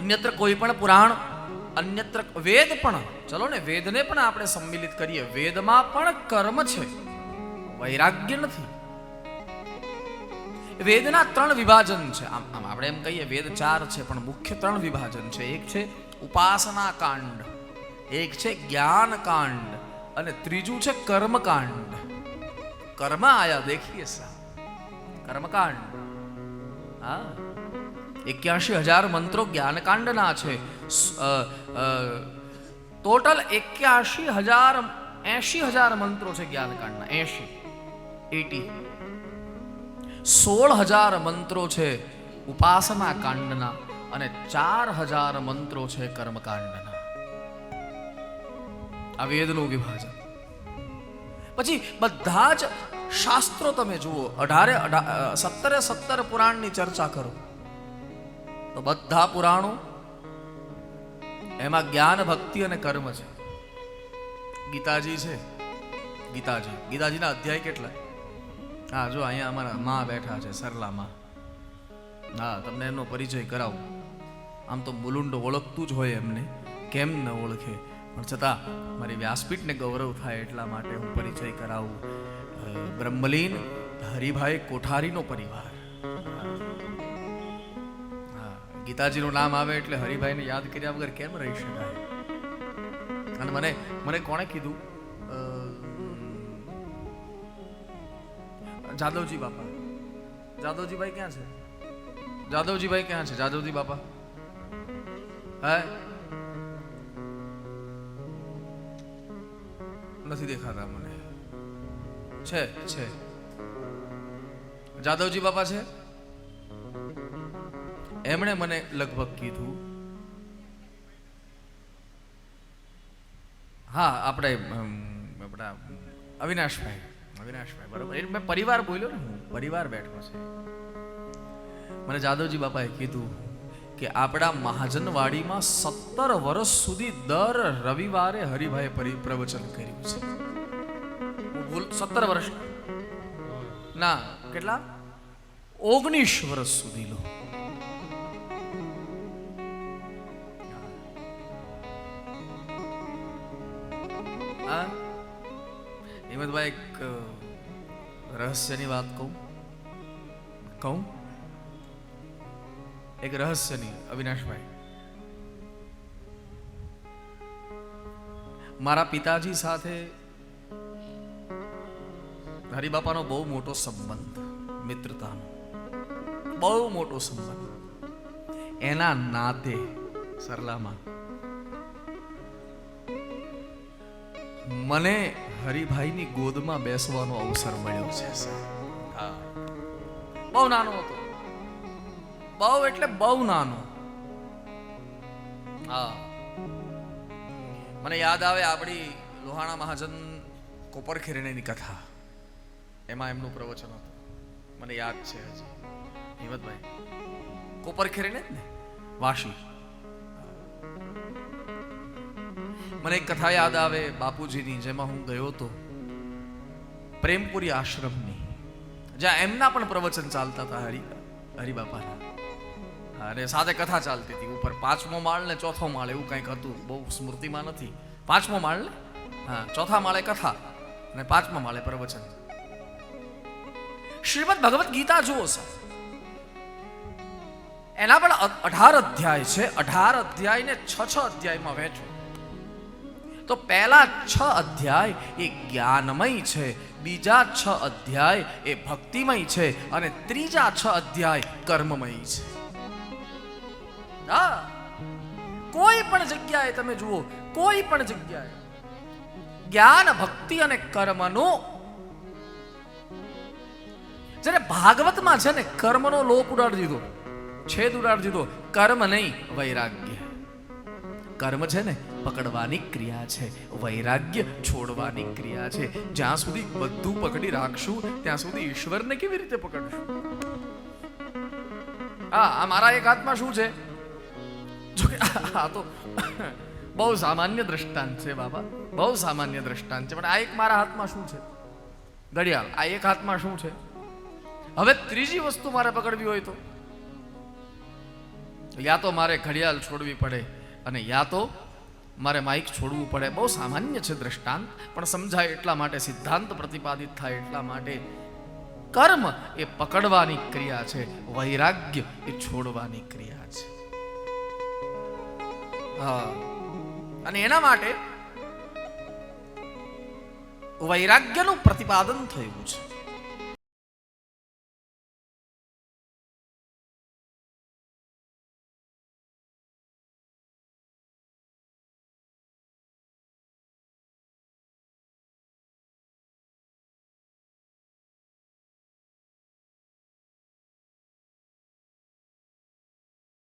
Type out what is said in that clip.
અન્યત્ર કોઈ પણ પુરાણ, અન્યત્ર વેદ પણ. ચલો ને, વેદને પણ આપણે સંમિલિત કરીએ. વેદમાં પણ કર્મ છે. વૈરાગ્ય નથી. વેદના ત્રણ વિભાજન છે. આમ આમ આપણે એમ કહીએ, વેદ ચાર છે, પણ મુખ્ય ત્રણ વિભાજન છે. એક છે ઉપાસના કાંડ, એક છે જ્ઞાન કાંડ, અને ત્રીજું છે કર્મકાંડ. કર્મ આયા, દેખીએ સા. કર્મકાંડ. હા. એક્યાસી હજાર મંત્રો જ્ઞાનકાંડના છે. ટોટલ એક્યાસી હજાર એસી હજાર મંત્રો છે જ્ઞાનકાંડના. એસી એટી. સોળ હજાર મંત્રો છે ઉપાસના કાંડના અને ચાર હજાર મંત્રો છે કર્મકાંડના. આ વેદનું વિભાજન. પછી બધા જ શાસ્ત્રો તમે જુઓ. અઢારે, અઢા સત્તરે સત્તર પુરાણની ચર્ચા કરો. તો બધા પુરાણો એમાં જ્ઞાન, ભક્તિ અને કર્મ છે. ગીતાજી છે. ગીતાજી. ગીતાજીના અધ્યાય કેટલા? હા, જો અહીંયા અમારા માં બેઠા છે સરલા માં હા, તમને એનો પરિચય કરાવું. આમ તો મુલુંડ ઓળખતું જ હોય એમને. કેમ ન ઓળખે? પણ છતાં મારી વ્યાસપીઠને ગૌરવ થાય એટલા માટે હું પરિચય કરાવું. બ્રહ્મલીન હરિભાઈ કોઠારીનો પરિવાર. ગીતાજીનું નામ આવે એટલે હરિભાઈને યાદ કર્યા વગર કેમ રહી શકાય? અને મને મને કોણે કીધું? જાદવજી બાપા. જાદવજીભાઈ ક્યાં છે? જાદવજીભાઈ ક્યાં છે? જાદવજી બાપા. હે? નથી દેખાતા મને. છે છે. જાદવજી બાપા છે? એમણે મને લગભગ કીધું, હા, આપણે આપણા, અવિનાશભાઈ અવિનાશભાઈ, બરોબર? એ મેં પરિવાર બોલ્યો ને હું, પરિવાર બેઠો છે. મને જાદવજી બાપાએ કીધું કે આપણા મહાજનવાડીમાં સત્તર વર્ષ સુધી દર રવિવારે હરિભાઈ પરી, પ્રવચન કર્યું છે. સત્તર વર્ષ? ના, કેટલા? ઓગણીસ વર્ષ સુધી લો. હા હિંમતભાઈ એક અ, રહસ્યની વાત કહું કહું એક રહસ્યની અવિનાશભાઈ મારા પિતાજી સાથે હરિબાપાનો બહુ મોટો સંબંધ મિત્રતાનો બહુ મોટો સંબંધ એના નાતે સરલામાં મને હરિભાઈની ગોદમાં બેસવાનો અવસર મળ્યો છે હા. બહુ નાનો હતો. બહુ એટલે બહુ નાનો. હા. મને યાદ આવે આપણી લોહાણા મહાજન કોપર ખેરણીની કથા. એમાં એમનું પ્રવચન હતું. મને યાદ છે હજી. હિંમતભાઈ કોપર ખેરણે જ ને? વાશી મને એક કથા યાદ આવે બાપુજીની, જેમાં હું ગયો હતો. પ્રેમપુરી આશ્રમની. જ્યાં એમના પણ પ્રવચન ચાલતા હતા હરિ, હરિબાપાના. અને સાથે કથા ચાલતી હતી. ઉપર પાંચમો માળ ને ચોથો માળ એવું કંઈક હતું. બહુ સ્મૃતિમાં નથી. પાંચમો માળ ને? હા, ચોથા માળે કથા અને પાંચમા માળે પ્રવચન. શ્રીમદ ભગવદ્ ગીતા જુઓ સર. એના પણ અઢાર અધ્યાય છે. અઢાર અધ્યાય ને છ છ અધ્યાયમાં વહેંચો. તો પહેલા છ અધ્યાય એ જ્ઞાનમય છે, બીજા છ અધ્યાય એ ભક્તિમય છે અને ત્રીજા છ અધ્યાય કર્મમય છે. કોઈ પણ જગ્યાએ તમે જુઓ, કોઈ પણ જગ્યાએ જ્ઞાન, ભક્તિ અને કર્મનો જ્યારે ભાગવતમાં છે ને, કર્મનો લોપ ઉડાડી દીધો, છેદ ઉડાડી દીધો, કર્મ નહીં, વૈરાગ્ય. કર્મ છે ને પકડવાની ક્રિયા છે, વૈરાગ્ય છોડવાની ક્રિયા છે. જ્યાં સુધી બધું પકડી રાખશું, ત્યાં સુધી ઈશ્વરને કેવી રીતે પકડશું? આ મારા એક હાથમાં શું છે? આ તો બહુ સામાન્ય દ્રષ્ટાંત છે બાબા. બહુ સામાન્ય દ્રષ્ટાંત છે, પણ આ એક મારા હાથમાં શું છે? ઘડિયાળ, આ એક હાથમાં શું છે? હવે ત્રીજી વસ્તુ મારે પકડવી હોય તો? યા તો મારે ઘડિયાળ છોડવી પડે, અને યા તો મારે માઇક છોડવું પડે. બહુ સામાન્ય છે દ્રષ્ટાંત, પણ સમજાય એટલા માટે, સિદ્ધાંત પ્રતિપાદિત થાય એટલા માટે. કર્મ એ પકડવાની ક્રિયા છે, વૈરાગ્ય એ છોડવાની ક્રિયા છે. હા. અને એના માટે વૈરાગ્યનું પ્રતિપાદન થયું છે.